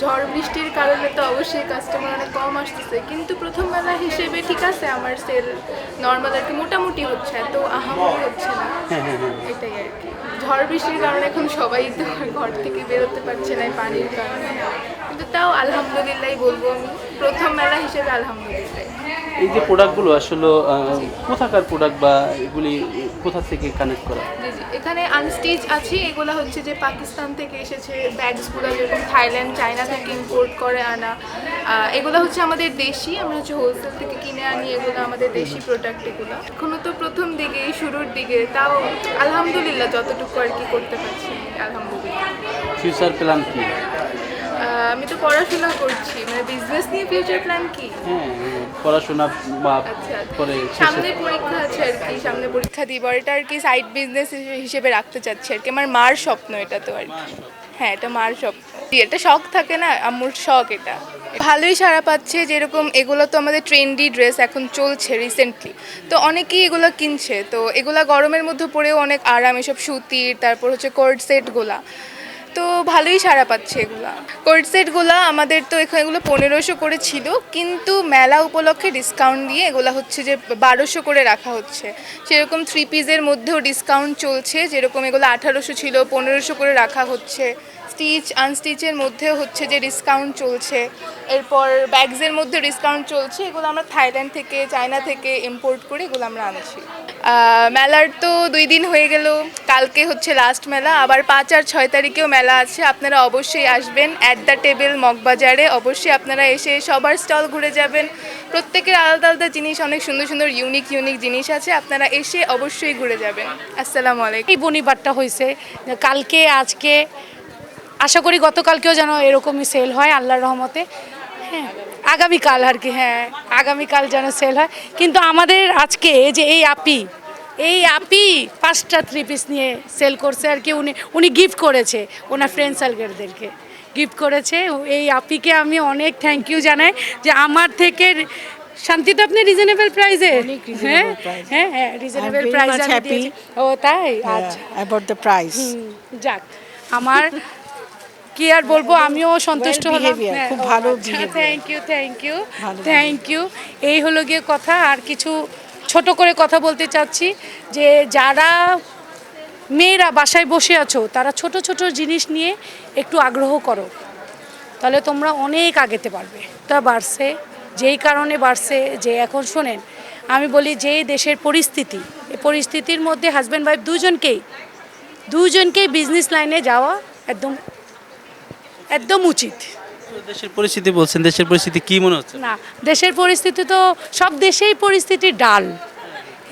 ঝড় বৃষ্টির কারণে তো অবশ্যই কাস্টমার অনেক কম আসতেছে। কিন্তু প্রথম বেলা হিসেবে ঠিক আছে আমার সেল নর্মাল আর কি মোটামুটি হচ্ছে এত আহামরি হচ্ছে না। এটাই আর কি। ঝড় বৃষ্টির কারণে এখন সবাই তো ঘর থেকে বেরোতে পারছে না পানির কারণে। কিন্তু তাও আলহামদুলিল্লাহ বলব আমি প্রথম মেলা হিসেবে আলহামদুলিল্লাহ। এই যে প্রোডাক্টগুলো আসলে কোথাকার প্রোডাক্ট বা এগুলি কোথা থেকে কানেক্ট করা? এখানে আনস্টিচ আছে। এগুলো হচ্ছে যে পাকিস্তান থেকে এসেছে ব্যাগসগুলো যেরকম থাইল্যান্ড চায়না থেকে ইম্পোর্ট করে আনা। এগুলো হচ্ছে আমাদের দেশি আমরা হচ্ছে হোলসেল থেকে কিনে আনি এগুলো আমাদের দেশি প্রোডাক্ট এগুলো। এখনও তো প্রথম দিকে শুরুর দিকে তাও আলহামদুলিল্লাহ যতটুকু আর কি করতে পারছি আলহামদুলিল্লাহ। ফিউচার প্ল্যান কি? আমি তো পড়াশোনা করছি। মানে বিজনেস নিয়ে ফিউচার প্ল্যান কি? হ্যাঁ পড়াশোনা বা আচ্ছা পরে সামনে পরীক্ষা আছে আর কি সামনে পরীক্ষা দিব। এটা আর কি সাইড বিজনেস হিসেবে রাখতে চাচ্ছি আর কি। আমার মার স্বপ্ন এটা তো আর কি। হ্যাঁ এটা মার স্বপ্ন। এটা শখ থাকে না আম্মুর শখ এটা। ভালোই সাড়া পাচ্ছে যেরকম এগুলো তো আমাদের ট্রেন্ডি ড্রেস এখন চলছে রিসেন্টলি তো অনেকেই এগুলো কিনছে। তো এগুলা গরমের মধ্যে পরেও অনেক আরাম এসব সুতির তারপর হচ্ছে কোর্ড সেটগুলা তো ভালোই সাড়া পাচ্ছে এগুলা। কোর্ড সেটগুলো আমাদের তো এখানে এগুলো পনেরোশো করে ছিল, কিন্তু মেলা উপলক্ষে ডিসকাউন্ট দিয়ে এগুলো হচ্ছে যে বারোশো করে রাখা হচ্ছে। সেরকম থ্রি পিসের মধ্যেও ডিসকাউন্ট চলছে, যেরকম এগুলো আঠারোশো ছিল, পনেরোশো করে রাখা হচ্ছে। স্টিচ আনস্টিচের মধ্যেও হচ্ছে যে ডিসকাউন্ট চলছে। এরপর ব্যাগসের মধ্যে ডিসকাউন্ট চলছে, এগুলো আমরা থাইল্যান্ড থেকে চায়না থেকে ইম্পোর্ট করে এগুলো আমরা আনছি। মেলার তো দুই দিন হয়ে গেল। কালকে হচ্ছে লাস্ট মেলা। আবার পাঁচ আর ছয় তারিখেও মেলা আছে। আপনারা অবশ্যই আসবেন। অ্যাট দ্য টেবিল মগবাজারে অবশ্যই আপনারা এসে সবার স্টল ঘুরে যাবেন। প্রত্যেকের আলাদা আলাদা জিনিস, অনেক সুন্দর সুন্দর ইউনিক ইউনিক জিনিস আছে। আপনারা এসে অবশ্যই ঘুরে যাবেন। আসসালামু আলাইকুম। এই বনিবারটা হয়েছে কালকে, আজকে, আশা করি গতকালকেও যেন এরকমই সেল হয়, আল্লাহর রহমতে। হ্যাঁ। আগামীকাল আর কি হ্যাঁ আগামীকাল যেন সেল হয়। কিন্তু আমাদের আজকে এই যে এই আপি এই আপি পাঁচটা থ্রি পিস নিয়ে সেল করছে আর কি উনি উনি গিফট করেছে ওনার ফ্রেন্ড সার্কেলদেরকে গিফট করেছে এই আপিকে আমি অনেক থ্যাংক ইউ জানাই যে আমার থেকে শান্তি তো আপনি রিজনেবল প্রাইসে হ্যাঁ হ্যাঁ হ্যাঁ রিজনেবল very প্রাইস much ও তাই? আচ্ছা। about the price. হুম, যাক আমার কি আর বলব? আমিও সন্তুষ্ট হলাম। খুব ভালো thank you thank you thank you এই হলো গিয়ে কথা আর কিছু ছোট করে কথা বলতে চাচ্ছি যে যারা মেয়েরা বাসায় বসে আছো তারা ছোট ছোট জিনিস নিয়ে একটু আগ্রহ করো। তাহলে তোমরা অনেক আগেতে পারবে। তা বাড়ছে যেই কারণে বাড়ছে যে এখন শোনেন আমি বলি যে দেশের পরিস্থিতি এই পরিস্থিতির মধ্যে হাজব্যান্ড ওয়াইফ দুজনকেই দুজনকেই বিজনেস লাইনে যাওয়া একদম একদম উচিত। দেশের পরিস্থিতি বলছেন দেশের পরিস্থিতি কি মনে হচ্ছে? না দেশের পরিস্থিতি তো সব দেশেই পরিস্থিতি ডাল।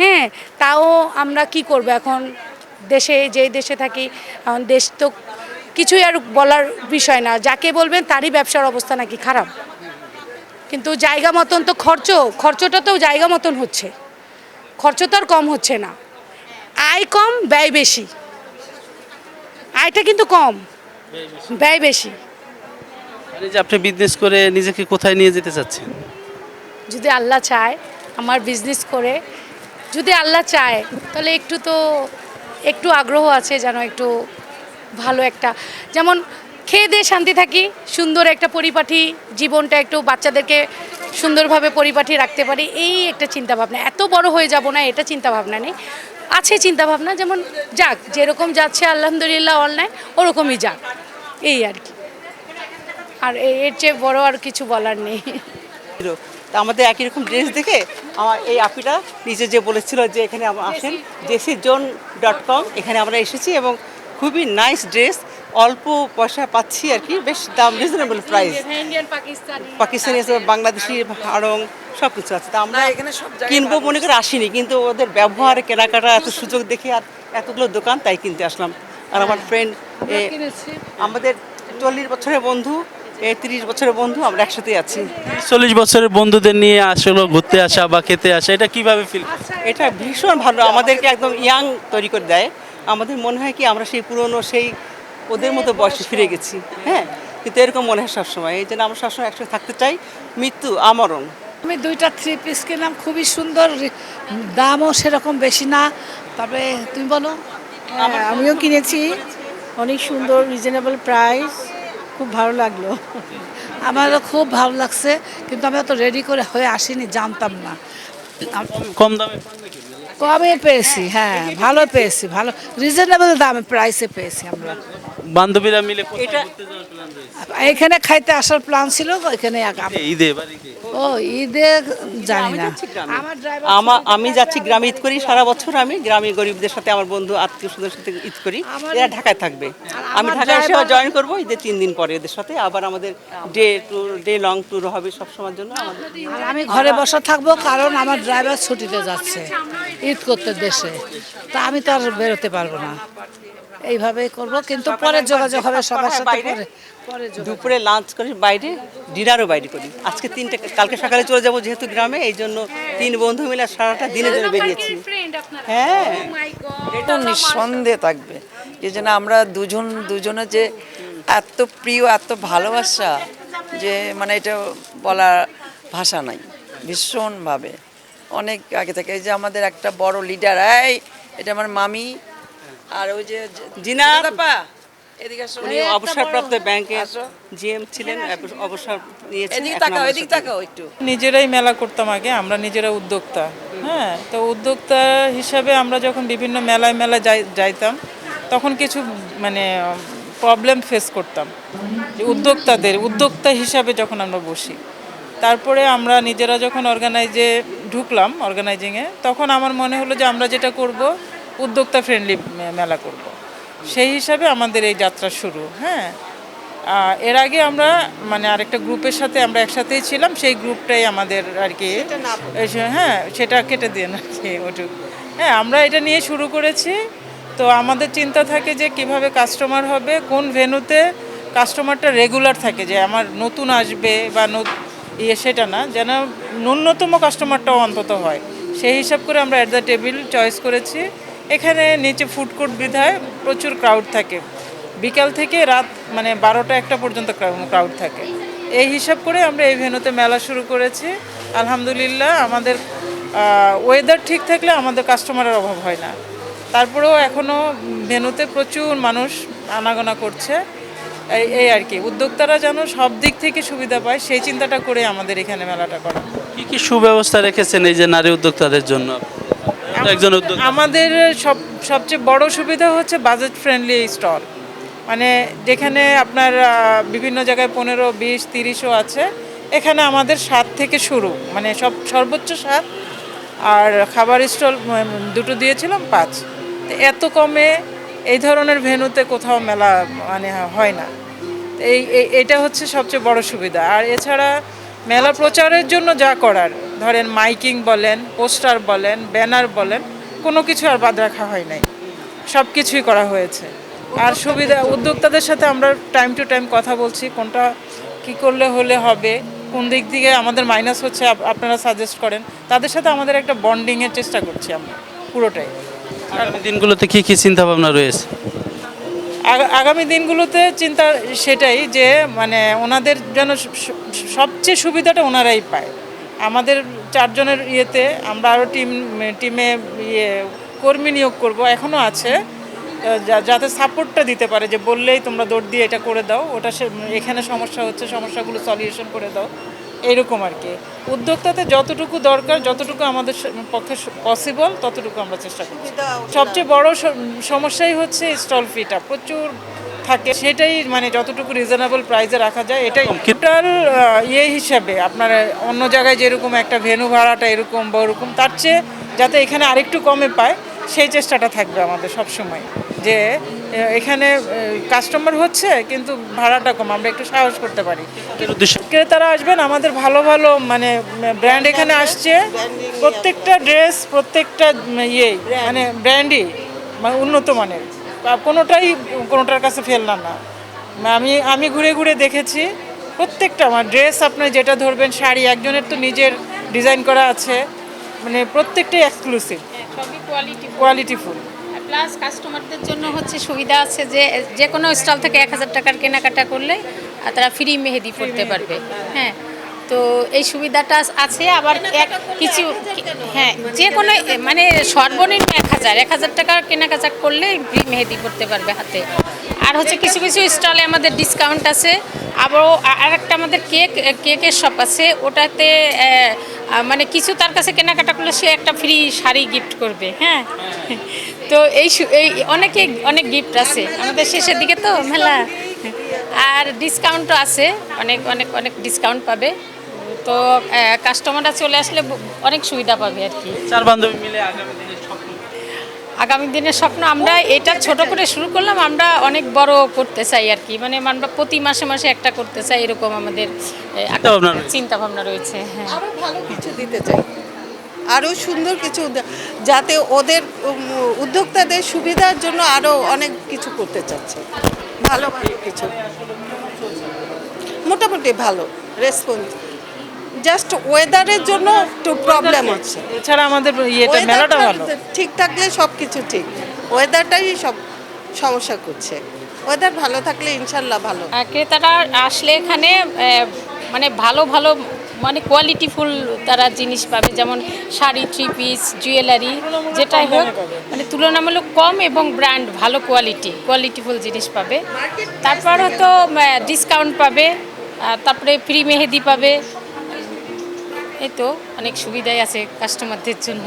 হ্যাঁ তাও আমরা কি করব এখন? দেশে যেই দেশে থাকি দেশ তো কিছুই আর বলার বিষয় না। যাকে বলবেন তারই ব্যবসার অবস্থা নাকি খারাপ। কিন্তু জায়গা মতন তো খরচ খরচটা তো জায়গা মতন হচ্ছে। খরচ তো আর কম হচ্ছে না। আয় কম ব্যয় বেশি। আয়টা কিন্তু কম। ব্যয় বেশি। আর এই যে আপনি বিজনেস করে নিজেকে কোথায় নিয়ে যেতে চাচ্ছেন? যদি আল্লাহ চায়, আমার বিজনেস করে, যদি আল্লাহ চায়, তাহলে একটু তো একটু আগ্রহ আছে যেন একটু ভালো একটা, যেমন খেয়ে দিয়ে শান্তি থাকি, সুন্দর একটা পরিপাটি জীবনটা একটু বাচ্চাদেরকে সুন্দরভাবে পরিপাটি রাখতে পারি, এই একটা চিন্তা ভাবনা এত বড় হয়ে যাব না, এটা চিন্তা ভাবনা নেই। আছে চিন্তা ভাবনা যেমন যাক, যেরকম যাচ্ছে আলহামদুলিল্লাহ অনলাইন ওরকমই যাক, এই আর কি। আর এর চেয়ে বড় আর কিছু বলার নেই। তা আমাদের একই রকম ড্রেস দেখে আমার এই আপিটা নিজে যে বলেছিল যে এখানে আসেন জেসি। জোন ডট কম এখানে আমরা এসেছি এবং খুবই নাইস ড্রেস অল্প পয়সা পাচ্ছি আর কি বেশ দাম reasonable price Indian Pakistani Pakistani Bangladeshi আড়ং সব কিছু আছে। তা আমরা এখানে সব কিনবো মনে করে আসিনি কিন্তু ওদের ব্যবহার কেনাকাটা এত সুযোগ দেখে আর এতগুলো দোকান তাই কিনতে আসলাম। আর আমার ফ্রেন্ড আমাদের চল্লিশ বছরের বন্ধু এই তিরিশ বছরের বন্ধু আমরা একসাথে আছি। চল্লিশ বছরের বন্ধুদের নিয়ে আসলে ঘুরতে আসা বা খেতে আসা এটা কীভাবে ফিল এটা ভীষণ ভালো। আমাদেরকে একদম ইয়াং তৈরি করে দেয়। আমাদের মনে হয় কি আমরা সেই পুরনো সেই ওদের মতো বয়সে ফিরে গেছি। হ্যাঁ কিন্তু এরকম মনে হয় সবসময়। এই জন্য আমরা সবসময় একসাথে থাকতে চাই। মৃত্যু আমরণ। আমি দুইটা থ্রি পিস কিনলাম খুবই সুন্দর দামও সেরকম বেশি না। তবে তুমি বলো। হ্যাঁ, আমিও কিনেছি। অনেক সুন্দর রিজনেবল প্রাইস খুব ভালো লাগল। আমারও খুব ভালো লাগছে কিন্তু আমি অত রেডি করে হয়ে আসিনি জানতাম না। কম দামে কমে পেয়েছি হ্যাঁ ভালো পেয়েছি ভালো রিজনেবল দামে প্রাইসে পেয়েছি আমরা। বান্ধবীরা মিলে এটা- এখানে খাইতে আসার প্ল্যান ছিল এখানে ঈদে ও ঈদে জানি আমি না। যাচ্ছি গ্রামে। আমার আমা আমি যাচ্ছি গ্রামে ঈদ করি সারা বছর আমি গ্রামে গরিবদের সাথে আমার বন্ধু আত্মীয় স্বজনের সাথে ঈদ করি। এরা ঢাকায় থাকবে। আমি ঢাকায় এসে জয়েন করব ঈদের তিন দিন পরে এদের সাথে। আবার আমাদের day tour day long tour হবে সব সময়ের জন্য। আর আমি ঘরে বসে থাকব কারণ আমার ড্রাইভার ছুটিতে যাচ্ছে ঈদ করতে দেশে। তা আমি তো আর বেরোতে পারব না। এইভাবেই করব কিন্তু পরে যোগাযোগ হবে সবার সাথে পরে পরে দুপুরে লাঞ্চ করি বাইরে ডিনারও বাইরে করি। আজকে তিনটে কালকে সকালে চলে যাব যেহেতু গ্রামে এই জন্য তিন বন্ধু মিলে সারাটা দিনের জন্য বেরিয়েছি। হ্যাঁ। এটা নিঃসন্দেহে থাকবে। এই জন্য আমরা দুজন দুজনে যে এত প্রিয় এত ভালোবাসা যে মানে এটা বলার ভাষা নাই ভীষণভাবে। অনেক আগে থেকে এই যে আমাদের একটা বড় লিডার এই এটা আমার মামি আর ওই যে জিনা। দাপা এদিকে আসো। উনি অবসরপ্রাপ্ত আসো। জিএম ছিলেন অবসর নিয়েছেন এদিকে তাকাও এদিকে তাকাও একটু। নিজেরাই মেলা করতাম আগে আমরা নিজেরা উদ্যোক্তা। হ্যাঁ তো উদ্যোক্তা হিসাবে আমরা যখন বিভিন্ন মেলায় মেলায় যাই যাইতাম তখন কিছু মানে প্রবলেম ফেস করতাম। যে উদ্যোক্তাদের উদ্যোক্তা হিসাবে যখন আমরা বসি। তারপরে আমরা নিজেরা যখন অর্গানাইজে ঢুকলাম অর্গানাইজিংয়ে তখন আমার মনে হলো যে আমরা যেটা করব উদ্যোক্তা ফ্রেন্ডলি মেলা করব। সেই হিসাবে আমাদের এই যাত্রা শুরু হ্যাঁ। এর আগে আমরা মানে আরেকটা গ্রুপের সাথে আমরা একসাথেই ছিলাম সেই গ্রুপটাই আমাদের আর কি হ্যাঁ সেটা কেটে দিয়ে না ওটুকু হ্যাঁ আমরা এটা নিয়ে শুরু করেছি। তো আমাদের চিন্তা থাকে যে কীভাবে কাস্টমার হবে কোন ভেন্যুতে কাস্টমারটা রেগুলার থাকে যে আমার নতুন আসবে বা ইয়ে সেটা না যেন ন্যূনতম কাস্টমারটাও অন্তত হয়। সেই হিসাব করে আমরা অ্যাট দ্য টেবিল চয়েস করেছি। এখানে নিচে ফুড কোর্ট বিধায় প্রচুর ক্রাউড থাকে। বিকাল থেকে রাত মানে বারোটা একটা পর্যন্ত ক্রাউড থাকে। এই হিসাব করে আমরা এই ভেনুতে মেলা শুরু করেছি। আলহামদুলিল্লাহ আমাদের ওয়েদার ঠিক থাকলে আমাদের কাস্টমারের অভাব হয় না। তারপরেও এখনও ভেনুতে প্রচুর মানুষ আনাগোনা করছে। এই আর কি, উদ্যোক্তারা যেন সব দিক থেকে সুবিধা পায়, সেই চিন্তাটা করে আমাদের এখানে মেলাটা করা। কি কি সুব্যবস্থা রেখেছেন এই যে নারী উদ্যোক্তাদের জন্য? একজন উদ্যোক্তা আমাদের সব সবচেয়ে বড় সুবিধা হচ্ছে বাজেট ফ্রেন্ডলি স্টল মানে যেখানে আপনার বিভিন্ন জায়গায় পনেরো বিশ তিরিশও আছে। এখানে আমাদের সাত থেকে শুরু মানে সব সর্বোচ্চ সাত। আর খাবার স্টল দুটো দিয়েছিলাম পাঁচ। তো এত কমে এই ধরনের ভেন্যুতে কোথাও মেলা মানে হয় না। এই- এটা হচ্ছে সবচেয়ে বড় সুবিধা। আর এছাড়া মেলা প্রচারের জন্য যা করার, ধরেন মাইকিং বলেন, পোস্টার বলেন, ব্যানার বলেন, কোনো কিছু আর বাদ রাখা হয় নাই। সব কিছুই করা হয়েছে। আর সুবিধা, উদ্যোক্তাদের সাথে আমরা টাইম টু টাইম কথা বলছি, কোনটা কি করলে হলে হবে, কোন দিক থেকে আমাদের মাইনাস হচ্ছে আপ- আপনারা সাজেস্ট করেন। তাদের সাথে আমাদের একটা বন্ডিংয়ের চেষ্টা করছি আমরা, পুরোটাই। আগামী দিনগুলোতে কী কী চিন্তা ভাবনা রয়েছে? আগামী দিনগুলোতে চিন্তা সেটাই যে মানে ওনাদের যেন সবচেয়ে সুবিধাটা ওনারাই পায়। আমাদের চারজনের ইয়েতে আমরা আরও টিম, টিমে ইয়ে কর্মী নিয়োগ করব এখনও আছে। যাতে সাপোর্টটা দিতে পারে যে, বললেই তোমরা দৌড় দিয়ে এটা করে দাও, ওটা এখানে সমস্যা হচ্ছে, সমস্যাগুলো সলিউশন করে দাও। এইরকম আর কি। উদ্যোক্তাতে যতটুকু দরকার যতটুকু আমাদের পক্ষে পসিবল ততটুকু আমরা চেষ্টা করছি। সবচেয়ে বড় সমস্যাই হচ্ছে স্টল ফিটা প্রচুর থাকে। সেটাই মানে যতটুকু রিজনেবল প্রাইসে রাখা যায় এটাই। টোটাল ইয়ে হিসাবে আপনার অন্য জায়গায় যেরকম একটা ভেনু ভাড়াটা এরকম বা ওরকম তার চেয়ে যাতে এখানে আরেকটু কমে পায় সেই চেষ্টাটা থাকবে আমাদের সব সময় যে এখানে কাস্টমার হচ্ছে কিন্তু ভাড়াটা কম আমরা একটু সাহস করতে পারি। ক্রেতারা আসবেন আমাদের ভালো ভালো মানে ব্র্যান্ড এখানে আসছে। প্রত্যেকটা ড্রেস প্রত্যেকটা ইয়ে মানে ব্র্যান্ডই মানে উন্নত মানের। কোনোটাই কোনোটার কাছে ফেললাম না আমি আমি ঘুরে ঘুরে দেখেছি প্রত্যেকটা আমার ড্রেস আপনার যেটা ধরবেন শাড়ি একজনের তো নিজের ডিজাইন করা আছে। মানে প্রত্যেকটাই এক্সক্লুসিভ কোয়ালিটি ফুল প্লাস কাস্টমারদের জন্য হচ্ছে সুবিধা আছে যে যে কোনো স্টল থেকে এক হাজার টাকার কেনাকাটা করলে আর তারা ফ্রি মেহেদি পড়তে পারবে। হ্যাঁ তো এই সুবিধাটা আছে। আবার এক কিছু হ্যাঁ যে কোনো মানে সর্বনিম্ন হাজার, এক হাজার টাকার কেনাকাচা করলে ফ্রি মেহেদি করতে পারবে হাতে। আর হচ্ছে কিছু কিছু স্টলে আমাদের ডিসকাউন্ট আছে। আবারও আর একটা আমাদের কেক কেকের শপ আছে। ওটাতে মানে কিছু তার কাছে কেনাকাটা করলে সে একটা ফ্রি শাড়ি গিফট করবে হ্যাঁ? তো এই এই অনেকে, অনেক গিফট আছে। আমাদের শেষের দিকে তো মেলা। আর ডিসকাউন্টও আছে। অনেক অনেক অনেক ডিসকাউন্ট পাবে। তো কাস্টমাররা চলে আসলে অনেক সুবিধা পাবে আর কি। চার বান্ধবী মিলে আগামী আগামী দিনের স্বপ্ন আমরা এটা ছোট করে শুরু করলাম আমরা অনেক বড় করতে চাই আর কি। মানে আমরা প্রতি মাসে মাসে একটা করতে চাই এরকম আমাদের চিন্তাভাবনা রয়েছে। চিন্তা ভাবনা রয়েছে। হ্যাঁ। আরও ভালো কিছু দিতে চাই। আরও সুন্দর কিছু যাতে ওদের উদ্যোক্তাদের সুবিধার জন্য আরও অনেক কিছু করতে চাচ্ছে। ভালো ভালো কিছু। মোটামুটি ভালো রেসপন্স। জাস্ট ওয়েদারের জন্য একটু প্রবলেম হচ্ছে। এছাড়া আমাদের ইয়েটা মেলাটা ভালো। ঠিক থাকলে সব কিছু ঠিক ওয়েদারটাই সব সমস্যা করছে। ওয়েদার ভালো থাকলে ইনশাল্লাহ ভালো। ক্রেতারা আসলে এখানে মানে ভালো ভালো মানে কোয়ালিটিফুল তারা জিনিস পাবে। যেমন শাড়ি থ্রি পিস জুয়েলারি যেটাই হোক মানে তুলনামূলক কম এবং ব্র্যান্ড ভালো কোয়ালিটি কোয়ালিটিফুল জিনিস পাবে। তারপর হয়তো ডিসকাউন্ট পাবে তারপরে ফ্রি মেহেদি পাবে। এই তো অনেক সুবিধাই আছে কাস্টমারদের জন্য।